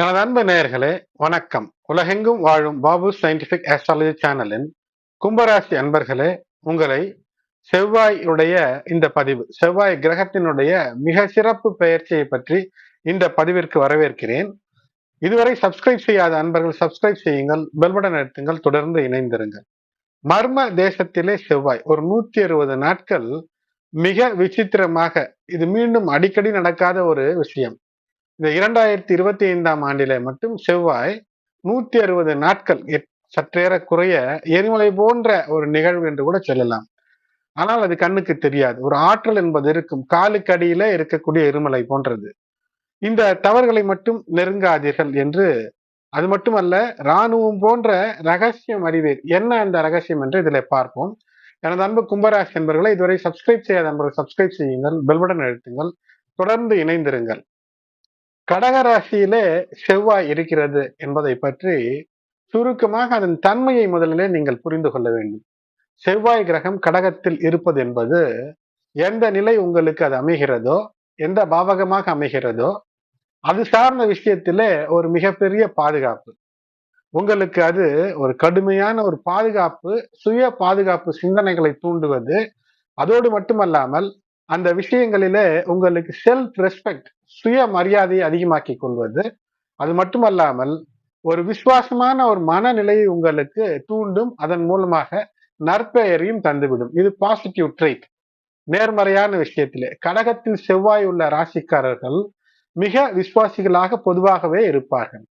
எனது அன்பு நேயர்களே வணக்கம். உலகெங்கும் வாழும் பாபு சயின்டிபிக் ஆஸ்ட்ராலஜி சேனலின் கும்பராசி அன்பர்களே உங்களை செவ்வாயுடைய இந்த பதிவு செவ்வாய் கிரகத்தினுடைய மிக சிறப்பு பெயர்ச்சியை பற்றி இந்த பதிவிற்கு வரவேற்கிறேன். இதுவரை சப்ஸ்கிரைப் செய்யாத அன்பர்கள் சப்ஸ்கிரைப் செய்யுங்கள் பெல்படன் எடுத்துங்கள் தொடர்ந்து இணைந்திருங்கள். மர்ம தேசத்திலே செவ்வாய் ஒரு நூத்தி அறுபது நாட்கள் மிக விசித்திரமாக இது மீண்டும் அடிக்கடி நடக்காத ஒரு விஷயம். இந்த இரண்டாயிரத்தி இருபத்தி ஐந்தாம் ஆண்டில மட்டும் செவ்வாய் நூத்தி அறுபது நாட்கள் சற்றேற குறைய எரிமலை போன்ற ஒரு நிகழ்வு என்று கூட சொல்லலாம். ஆனால் அது கண்ணுக்கு தெரியாது. ஒரு ஆற்றல் என்பது இருக்கும். காலுக்கு அடியில இருக்கக்கூடிய எரிமலை போன்றது. இந்த தவறுகளை மட்டும் நெருங்காதீர்கள் என்று அது மட்டுமல்ல இராணுவம் போன்ற ரகசியம் அறிவீர். என்ன அந்த ரகசியம் என்று இதில் பார்ப்போம். எனது அன்பு கும்பராசி என்பர்களை இதுவரை சப்ஸ்கிரைப் செய்யாத நண்பர்கள் சப்ஸ்கிரைப் செய்யுங்கள். பெல்படன் எழுத்துங்கள் தொடர்ந்து இணைந்திருங்கள். கடகராசியிலே செவ்வாய் இருக்கிறது என்பதை பற்றி சுருக்கமாக அதன் தன்மையை முதலிலே நீங்கள் புரிந்து கொள்ள வேண்டும். செவ்வாய் கிரகம் கடகத்தில் இருப்பது என்பது எந்த நிலை உங்களுக்கு அது அமைகிறதோ எந்த பாவகமாக அமைகிறதோ அது சார்ந்த விஷயத்திலே ஒரு மிகப்பெரிய பாதுகாப்பு. உங்களுக்கு அது ஒரு கடுமையான ஒரு பாதுகாப்பு சுய பாதுகாப்பு சிந்தனைகளை தூண்டுவது அதோடு மட்டுமல்லாமல் அந்த விஷயங்களிலே உங்களுக்கு செல்ஃப் ரெஸ்பெக்ட் சுய மரியாதையை அதிகமாக்கி கொள்வது. அது மட்டுமல்லாமல் ஒரு விசுவாசமான ஒரு மனநிலையை உங்களுக்கு தூண்டும் அதன் மூலமாக நற்பெயரையும் தந்துவிடும். இது பாசிட்டிவ் ட்ரைட் நேர்மறையான விஷயத்திலே. கடகத்தில் செவ்வாய் உள்ள ராசிக்காரர்கள் மிக விசுவாசிகளாக பொதுவாகவே இருப்பார்கள்.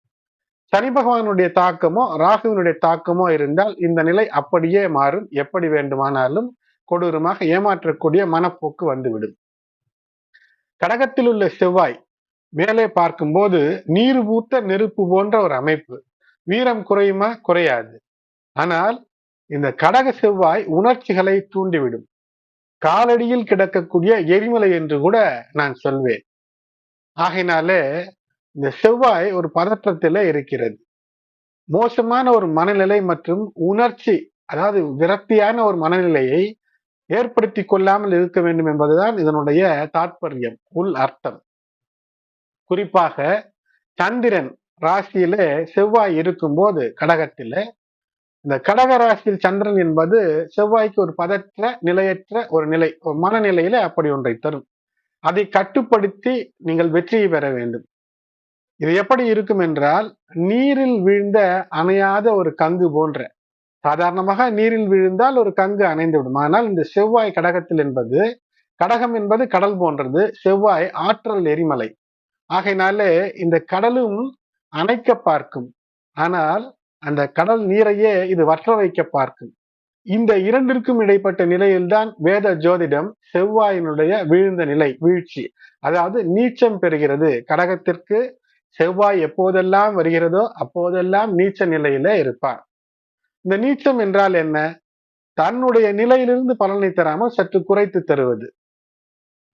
சனி பகவானுடைய தாக்கமோ ராகுவினுடைய தாக்கமோ இருந்தால் இந்த நிலை அப்படியே மாறும். எப்படி வேண்டுமானாலும் கொடூரமாக ஏமாற்றக்கூடிய மனப்போக்கு வந்துவிடும். கடகத்தில் உள்ள செவ்வாய் மேலே பார்க்கும்போது நீர் பூத்த நெருப்பு போன்ற ஒரு அமைப்பு. வீரம் குறையுமா? குறையாது. ஆனால் இந்த கடக செவ்வாய் உணர்ச்சிகளை தூண்டிவிடும். காலடியில் கிடக்கக்கூடிய எரிமலை என்று கூட நான் சொல்வேன். ஆகையினாலே இந்த செவ்வாய் ஒரு பதற்றத்தில் இருக்கிறது. மோசமான ஒரு மனநிலை மற்றும் உணர்ச்சி அதாவது விரக்தியான ஒரு மனநிலையை ஏற்படுத்தி கொள்ளாமல் இருக்க வேண்டும் என்பதுதான் இதனுடைய தாற்பயம் உள் அர்த்தம். குறிப்பாக சந்திரன் ராசியில செவ்வாய் இருக்கும்போது கடகத்தில இந்த கடக ராசியில் சந்திரன் என்பது செவ்வாய்க்கு ஒரு பதற்ற நிலையற்ற ஒரு நிலை ஒரு மனநிலையில அப்படி ஒன்றை தரும். அதை கட்டுப்படுத்தி நீங்கள் வெற்றியை பெற வேண்டும். இது எப்படி இருக்கும் என்றால் நீரில் வீழ்ந்த அணையாத ஒரு கங்கு போன்ற சாதாரணமாக நீரில் விழுந்தால் ஒரு கங்கு அணைந்து விடும். ஆனால் இந்த செவ்வாய் கடகத்தில் என்பது கடகம் என்பது கடல் போன்றது. செவ்வாய் ஆற்றல் எரிமலை. ஆகையினாலே இந்த கடலும் அணைக்க பார்க்கும். ஆனால் அந்த கடல் நீரையே இது வற்ற வைக்க பார்க்கும். இந்த இரண்டிற்கும் இடைப்பட்ட நிலையில்தான் வேத ஜோதிடம் செவ்வாயினுடைய வீழ்ந்த நிலை வீழ்ச்சி. அதாவது நீச்சம் பெறுகிறது. கடகத்திற்கு செவ்வாய் எப்போதெல்லாம் வருகிறதோ அப்போதெல்லாம் நீச்ச நிலையில இருப்பார். இந்த நீச்சம் என்றால் என்ன? தன்னுடைய நிலையிலிருந்து பலனை தராமல் சற்று குறைத்து தருவது.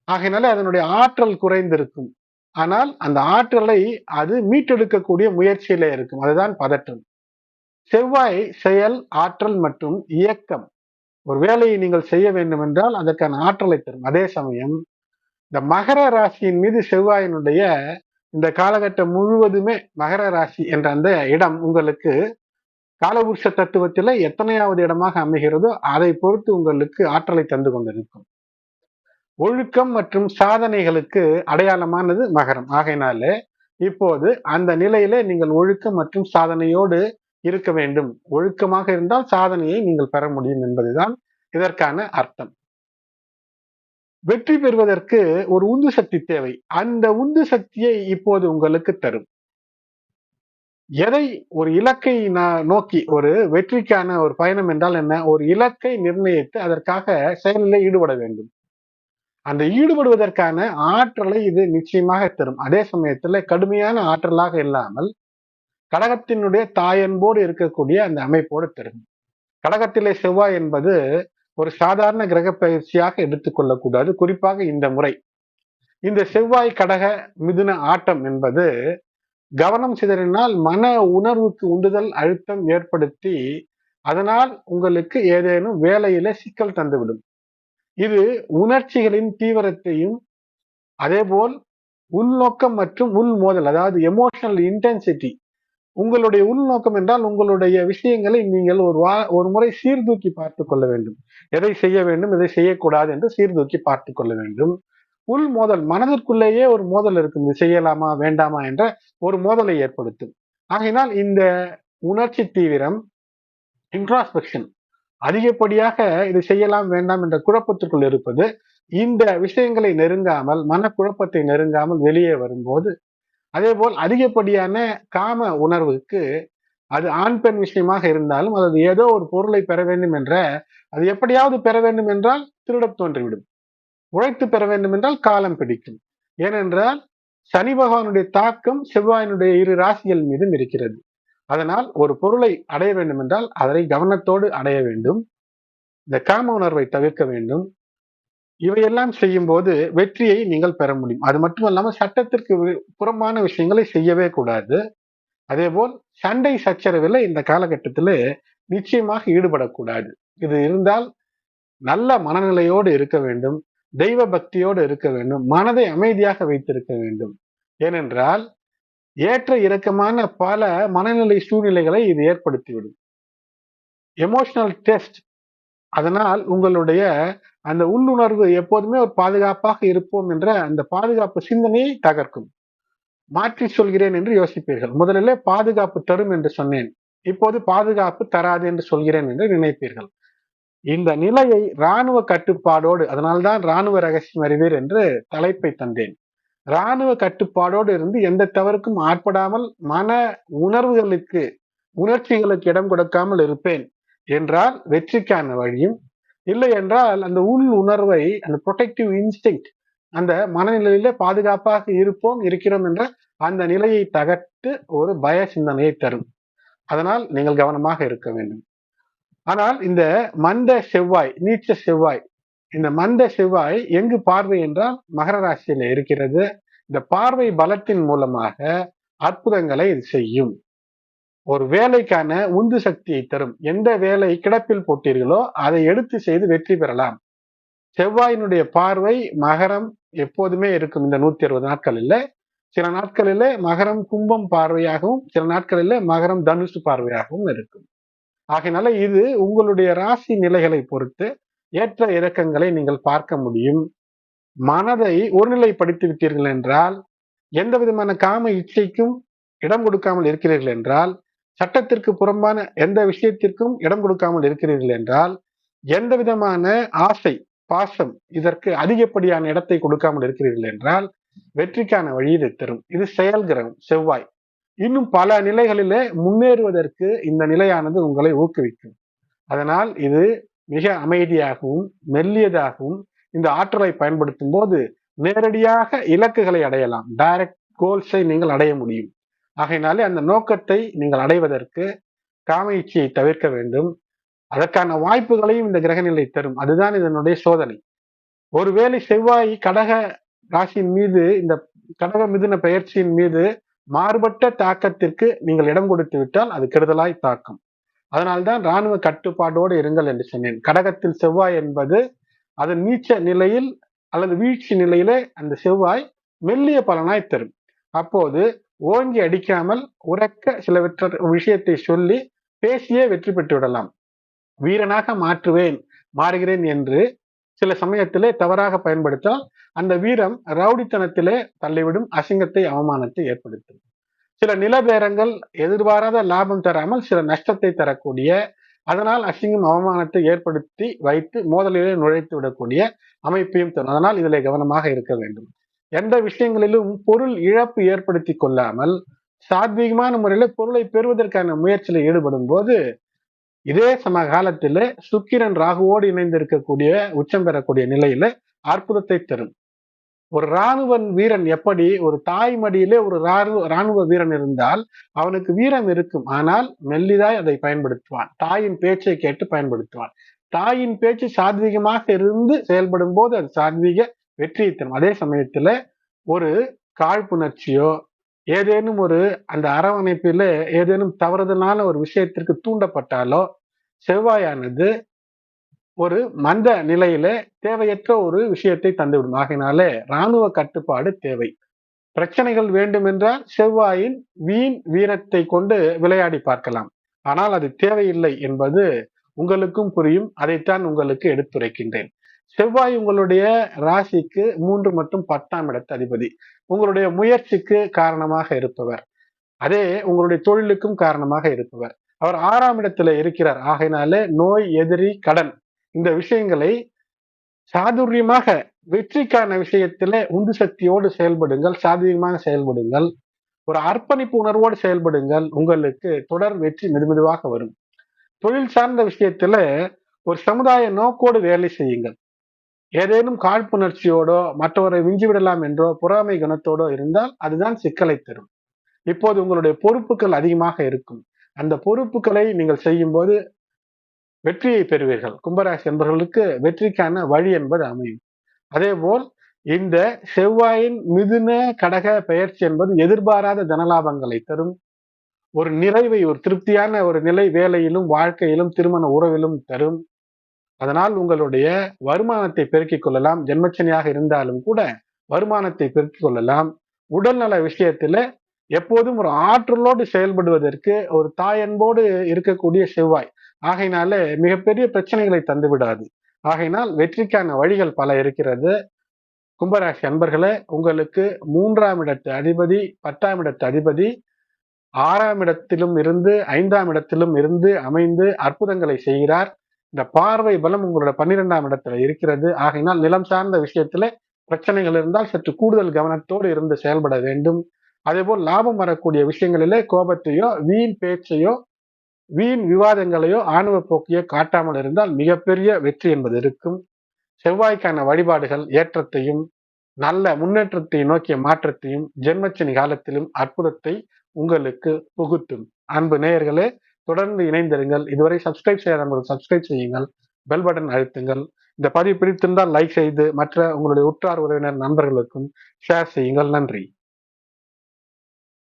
ஆகையினால அதனுடைய ஆற்றல் குறைந்திருக்கும். ஆனால் அந்த ஆற்றலை அது மீட்டெடுக்கக்கூடிய முயற்சியில இருக்கும். அதுதான் பதற்றம். செவ்வாய் செயல் ஆற்றல் மற்றும் இயக்கம். ஒரு வேலையை நீங்கள் செய்ய வேண்டும் என்றால் அதற்கான ஆற்றலை தரும். அதே சமயம் இந்த மகர ராசியின் மீது செவ்வாயினுடைய இந்த காலகட்டம் முழுவதுமே மகர ராசி என்ற அந்த இடம் உங்களுக்கு காலபுருஷ தத்துவத்தில் எத்தனையாவது இடமாக அமைகிறதோ அதை பொறுத்து உங்களுக்கு ஆற்றலை தந்து கொண்டிருக்கும். ஒழுக்கம் மற்றும் சாதனைகளுக்கு அடையாளமானது மகரம். ஆகையினால இப்போது அந்த நிலையில நீங்கள் ஒழுக்கம் மற்றும் சாதனையோடு இருக்க வேண்டும். ஒழுக்கமாக இருந்தால் சாதனையை நீங்கள் பெற முடியும் என்பதுதான் இதற்கான அர்த்தம். வெற்றி பெறுவதற்கு ஒரு உந்து சக்தி தேவை. அந்த உந்து சக்தியை இப்போது உங்களுக்கு தரும். எதை ஒரு இலக்கை நோக்கி ஒரு வெற்றிக்கான ஒரு பயணம் என்றால் என்ன? ஒரு இலக்கை நிர்ணயித்து அதற்காக செயலில் ஈடுபட வேண்டும். அந்த ஈடுபடுவதற்கான ஆற்றலை இது நிச்சயமாக தரும். அதே சமயத்துல கடுமையான ஆற்றலாக இல்லாமல் கடகத்தினுடைய தாயன்போடு இருக்கக்கூடிய அந்த அமைப்போடு தரும். கடகத்திலே செவ்வாய் என்பது ஒரு சாதாரண கிரக பயிற்சியாக எடுத்துக்கொள்ளக்கூடாது குறிப்பாக இந்த முறை. இந்த செவ்வாய் கடக மிதுன ஆட்டம் என்பது கவனம் சிதறினால் மன உணர்வுக்கு உண்டுதல் அழுத்தம் ஏற்படுத்தி அதனால் உங்களுக்கு ஏதேனும் வேலையில சிக்கல் தந்துவிடும். இது உணர்ச்சிகளின் தீவிரத்தையும் அதேபோல் உள்நோக்கம் மற்றும் உள் மோதல் அதாவது எமோஷனல் இன்டென்சிட்டி உங்களுடைய உள்நோக்கம் என்றால் உங்களுடைய விஷயங்களை நீங்கள் ஒரு வா ஒரு முறை சீர்தூக்கி பார்த்து கொள்ள வேண்டும். எதை செய்ய வேண்டும் எதை செய்யக்கூடாது என்று சீர்தூக்கி பார்த்து கொள்ள வேண்டும். உள் மோதல் மனதிற்குள்ளேயே ஒரு மோதல் இருக்கும் இது செய்யலாமா வேண்டாமா என்ற ஒரு மோதலை ஏற்படுத்தும். ஆகையினால் இந்த உணர்ச்சி தீவிரம் இன்ட்ராஸ்பெக்ஷன் அதிகப்படியாக இது செய்யலாம் வேண்டாம் என்ற குழப்பத்திற்குள் இருப்பது இந்த விஷயங்களை நெருங்காமல் மனக்குழப்பத்தை நெருங்காமல் வெளியே வரும்போது அதே போல் அதிகப்படியான காம உணர்வுக்கு அது ஆண் பெண் விஷயமாக இருந்தாலும் அது ஏதோ ஒரு பொருளை பெற வேண்டும் என்ற அது எப்படியாவது பெற வேண்டும் என்றால் திருடத் தோன்றிவிடும். உழைத்து பெற வேண்டும் என்றால் காலம் பிடிக்கும். ஏனென்றால் சனி பகவானுடைய தாக்கம் செவ்வாயினுடைய இரு ராசிகள் மீதும் இருக்கிறது. அதனால் ஒரு பொருளை அடைய வேண்டும் என்றால் அதனை கவனத்தோடு அடைய வேண்டும். இந்த காம உணர்வை தவிர்க்க வேண்டும். இவையெல்லாம் செய்யும் போது வெற்றியை நீங்கள் பெற முடியும். அது மட்டுமல்லாமல் சட்டத்திற்கு புறம்பான விஷயங்களை செய்யவே கூடாது. அதே போல் சண்டை சச்சரவில் இந்த காலகட்டத்தில் நிச்சயமாக ஈடுபடக்கூடாது. இது இருந்தால் நல்ல மனநிலையோடு இருக்க வேண்டும். தெய்வ பக்தியோடு இருக்க வேண்டும். மனதை அமைதியாக வைத்திருக்க வேண்டும். ஏனென்றால் ஏற்ற இறக்கமான பல மனநிலை சூழ்நிலைகளை இது ஏற்படுத்திவிடும். எமோஷனல் டெஸ்ட் அதனால் உங்களுடைய அந்த உள்ளுணர்வு எப்போதுமே ஒரு பாதுகாப்பாக இருப்போம் என்ற அந்த பாதுகாப்பு சிந்தனையை தகர்க்கும். மாற்றி சொல்கிறேன் என்று யோசிப்பீர்கள். முதலிலே பாதுகாப்பு தரும் என்று சொன்னேன். இப்போது பாதுகாப்பு தராது என்று சொல்கிறேன் என்று நினைப்பீர்கள். இந்த நிலையை இராணுவ கட்டுப்பாடோடு அதனால்தான் இராணுவ ரகசியம் அறிவீர் என்று தலைப்பை தந்தேன். இராணுவ கட்டுப்பாடோடு இருந்து எந்த தவறுக்கும் ஆட்படாமல் மன உணர்வுகளுக்கு உணர்ச்சிகளுக்கு இடம் கொடுக்காமல் இருப்பேன். என்றால் வெற்றிக்கான வழியும் இல்லை என்றால் அந்த உள் உணர்வை அந்த ப்ரொடெக்டிவ் இன்ஸ்டிங் அந்த மனநிலையில பாதுகாப்பாக இருப்போம் இருக்கிறோம் என்ற அந்த நிலையை தகர்த்து ஒரு பய சிந்தனையை தரும். அதனால் நீங்கள் கவனமாக இருக்க வேண்டும். ஆனால் இந்த மந்த செவ்வாய் நீச்ச செவ்வாய் இந்த மந்த செவ்வாய் எங்கு பார்வை என்றால் மகர ராசியில இருக்கிறது. இந்த பார்வை பலத்தின் மூலமாக அற்புதங்களை இது செய்யும். ஒரு வேலைக்கான உந்து சக்தியை தரும். எந்த வேலை கிடப்பில் போட்டீர்களோ அதை எடுத்து செய்து வெற்றி பெறலாம். செவ்வாயினுடைய பார்வை மகரம் எப்போதுமே இருக்கும் இந்த நூத்தி அறுபது நாட்களில். சில நாட்களில் மகரம் கும்பம் பார்வையாகவும் சில நாட்களில் மகரம் தனுசு பார்வையாகவும் இருக்கும். ஆகையினால இது உங்களுடைய ராசி நிலைகளை பொறுத்து ஏற்ற இறக்கங்களை நீங்கள் பார்க்க முடியும். மனதை ஒருநிலைப்படுத்தி விட்டீர்கள் என்றால் எந்த விதமான காம இச்சைக்கும் இடம் கொடுக்காமல் இருக்கிறீர்கள் என்றால் சட்டத்திற்கு புறம்பான எந்த விஷயத்திற்கும் இடம் கொடுக்காமல் இருக்கிறீர்கள் என்றால் எந்த விதமான ஆசை பாசம் இதற்கு அதிகப்படியான இடத்தை கொடுக்காமல் இருக்கிறீர்கள் என்றால் வெற்றிக்கான வழி தரும். இது செயல் கிரகம் செவ்வாய். இன்னும் பல நிலைகளிலே முன்னேறுவதற்கு இந்த நிலையானது உங்களை ஊக்குவிக்கும். அதனால் இது மிக அமைதியாகவும் மெல்லியதாகவும் இந்த ஆற்றலை பயன்படுத்தும் போது நேரடியாக இலக்குகளை அடையலாம். டைரக்ட் கோல்ஸை நீங்கள் அடைய முடியும். ஆகையினாலே அந்த நோக்கத்தை நீங்கள் அடைவதற்கு காம தவிர்க்க வேண்டும். அதற்கான வாய்ப்புகளையும் இந்த கிரகநிலை தரும். அதுதான் இதனுடைய சோதனை. ஒருவேளை செவ்வாய் கடக ராசியின் மீது இந்த கடக மிதுன பெயர்ச்சியின் மீது மாறுபட்ட தாக்கத்திற்கு நீங்கள் இடம் கொடுத்து விட்டால் அது கெடுதலாய் தாக்கும். அதனால்தான் இராணுவ கட்டுப்பாடோடு இருங்கள் என்று சொன்னேன். கடகத்தில் செவ்வாய் என்பது அதன் நீச்ச நிலையில் அல்லது வீழ்ச்சி நிலையிலே அந்த செவ்வாய் மெல்லிய பலனாய் தரும். அப்போது ஓங்கி அடிக்காமல் உறக்க சில விஷயத்தை சொல்லி பேசியே வெற்றி பெற்று விடலாம். வீரனாக மாற்றுவேன் மாறுகிறேன் என்று சில சமயத்திலே தவறாக பயன்படுத்தால் அந்த வீரம் ரவுடித்தனத்திலே தள்ளிவிடும் அசிங்கத்தை அவமானத்தை ஏற்படுத்தும். சில நிலபேரங்கள் எதிர்பாராத லாபம் தராமல் சில நஷ்டத்தை தரக்கூடிய அதனால் அசிங்கம் அவமானத்தை ஏற்படுத்தி வைத்து மோதலிலே நுழைத்து விடக்கூடிய அமைப்பையும் தரும். அதனால் இதில் கவனமாக இருக்க வேண்டும். எந்த விஷயங்களிலும் பொருள் இழப்பு ஏற்படுத்தி கொள்ளாமல் சாத்வீகமான முறையில பொருளை பெறுவதற்கான முயற்சியில் ஈடுபடும் போது இதே சம காலத்தில் சுக்கிரன் ராகுவோடு இணைந்திருக்கக்கூடிய உச்சம் பெறக்கூடிய நிலையில அற்புதத்தை தரும். ஒரு இராணுவ வீரன் எப்படி ஒரு தாய் மடியிலே ஒரு ராணுவ இராணுவ வீரன் இருந்தால் அவனுக்கு வீரம் இருக்கும். ஆனால் மெல்லிதாய் அதை பயன்படுத்துவான். தாயின் பேச்சை கேட்டு பயன்படுத்துவான். தாயின் பேச்சு சாத்வீகமாக இருந்து செயல்படும் போது அது சாத்வீக வெற்றியை தரும். அதே சமயத்துல ஒரு காழ்ப்புணர்ச்சியோ ஏதேனும் ஒரு அந்த அரவணைப்பில் ஏதேனும் தவறுதலான ஒரு விஷயத்திற்கு தூண்டப்பட்டாலோ செவ்வாயானது ஒரு மந்த நிலையில தேவையற்ற ஒரு விஷயத்தை தந்துவிடும். ஆகையினாலே இராணுவ கட்டுப்பாடு தேவை. பிரச்சனைகள் வேண்டுமென்றால் செவ்வாயின் வீண் வீரத்தை கொண்டு விளையாடி பார்க்கலாம். ஆனால் அது தேவையில்லை என்பது உங்களுக்கும் புரியும். அதைத்தான் உங்களுக்கு எடுத்துரைக்கின்றேன். செவ்வாய் உங்களுடைய ராசிக்கு மூன்று மற்றும் பத்தாம் இடத்து அதிபதி. உங்களுடைய முயற்சிக்கு காரணமாக இருப்பவர். அதே உங்களுடைய தொழிலுக்கும் காரணமாக இருப்பவர். அவர் ஆறாம் இடத்துல இருக்கிறார். ஆகையினாலே நோய் எதிரி கடன் இந்த விஷயங்களை சாதுரியமாக வெற்றிக்கான விஷயத்துல உந்து சக்தியோடு செயல்படுங்கள் சாதுரியமாக செயல்படுங்கள். ஒரு அர்ப்பணிப்பு உணர்வோடு செயல்படுங்கள் உங்களுக்கு தொடர் வெற்றி மெதுமெதுவாக வரும். தொழில் சார்ந்த விஷயத்துல ஒரு சமுதாய நோக்கோடு வேலை செய்யுங்கள். ஏதேனும் காழ்ப்புணர்ச்சியோடோ மற்றவரை விஞ்சிவிடலாம் என்றோ பொறாமை குணத்தோடோ இருந்தால் அதுதான் சிக்கலை தரும். இப்போது உங்களுடைய பொறுப்புகள் அதிகமாக இருக்கும். அந்த பொறுப்புகளை நீங்கள் செய்யும்போது வெற்றியை பெறுவீர்கள். கும்பராசி என்பவர்களுக்கு வெற்றிக்கான வழி என்பது அமையும். அதே போல் இந்த செவ்வாயின் மிதுன கடக பெயர்ச்சி என்பது எதிர்பாராத தனலாபங்களை தரும். ஒரு நிறைவை ஒரு திருப்தியான ஒரு நிலை வேலையிலும் வாழ்க்கையிலும் திருமண உறவிலும் தரும். அதனால் உங்களுடைய வருமானத்தை பெருக்கிக் கொள்ளலாம். ஜென்மச்சனியாக இருந்தாலும் கூட வருமானத்தை பெருக்கிக் கொள்ளலாம். உடல்நல விஷயத்துல எப்போதும் ஒரு ஆற்றலோடு செயல்படுவதற்கு ஒரு தாயன்போடு இருக்கக்கூடிய செவ்வாய். ஆகையினால மிகப்பெரிய பிரச்சனைகளை தந்து விடாது. ஆகையினால் வெற்றிக்கான வழிகள் பல இருக்கிறது. கும்பராசி அன்பர்களே உங்களுக்கு மூன்றாம் இடத்து அதிபதி பத்தாம் இடத்து அதிபதி ஆறாம் இடத்திலும் இருந்து ஐந்தாம் இடத்திலும் இருந்து அமைந்து அற்புதங்களை செய்கிறார். இந்த பார்வை பலம் உங்களோட பன்னிரெண்டாம் இடத்துல இருக்கிறது. ஆகையினால் நிலம் சார்ந்த விஷயத்துல பிரச்சனைகள் இருந்தால் சற்று கூடுதல் கவனத்தோடு இருந்து செயல்பட வேண்டும். அதே போல் லாபம் வரக்கூடிய விஷயங்களிலே கோபத்தையோ வீண் பேச்சையோ வீண் விவாதங்களையோ ஆணவ போக்கையோ காட்டாமல் இருந்தால் மிகப்பெரிய வெற்றி என்பது இருக்கும். செவ்வாய்க்கான வழிபாடுகள் ஏற்றத்தையும் நல்ல முன்னேற்றத்தை நோக்கிய மாற்றத்தையும் ஜென்மச்சனி காலத்திலும் அற்புதத்தை உங்களுக்கு புகுத்தும். அன்பு நேயர்களே தொடர்ந்து இணைந்திருங்கள். இதுவரை சப்ஸ்கிரைப் செய்யாதவர்கள் சப்ஸ்கிரைப் செய்யுங்கள். பெல் பட்டன் அழுத்துங்கள். இந்த பதிவு பிடித்திருந்தால் லைக் செய்து மற்ற உங்களுடைய உற்றார் உறவினர் நண்பர்களுக்கும் ஷேர் செய்யுங்கள். நன்றி.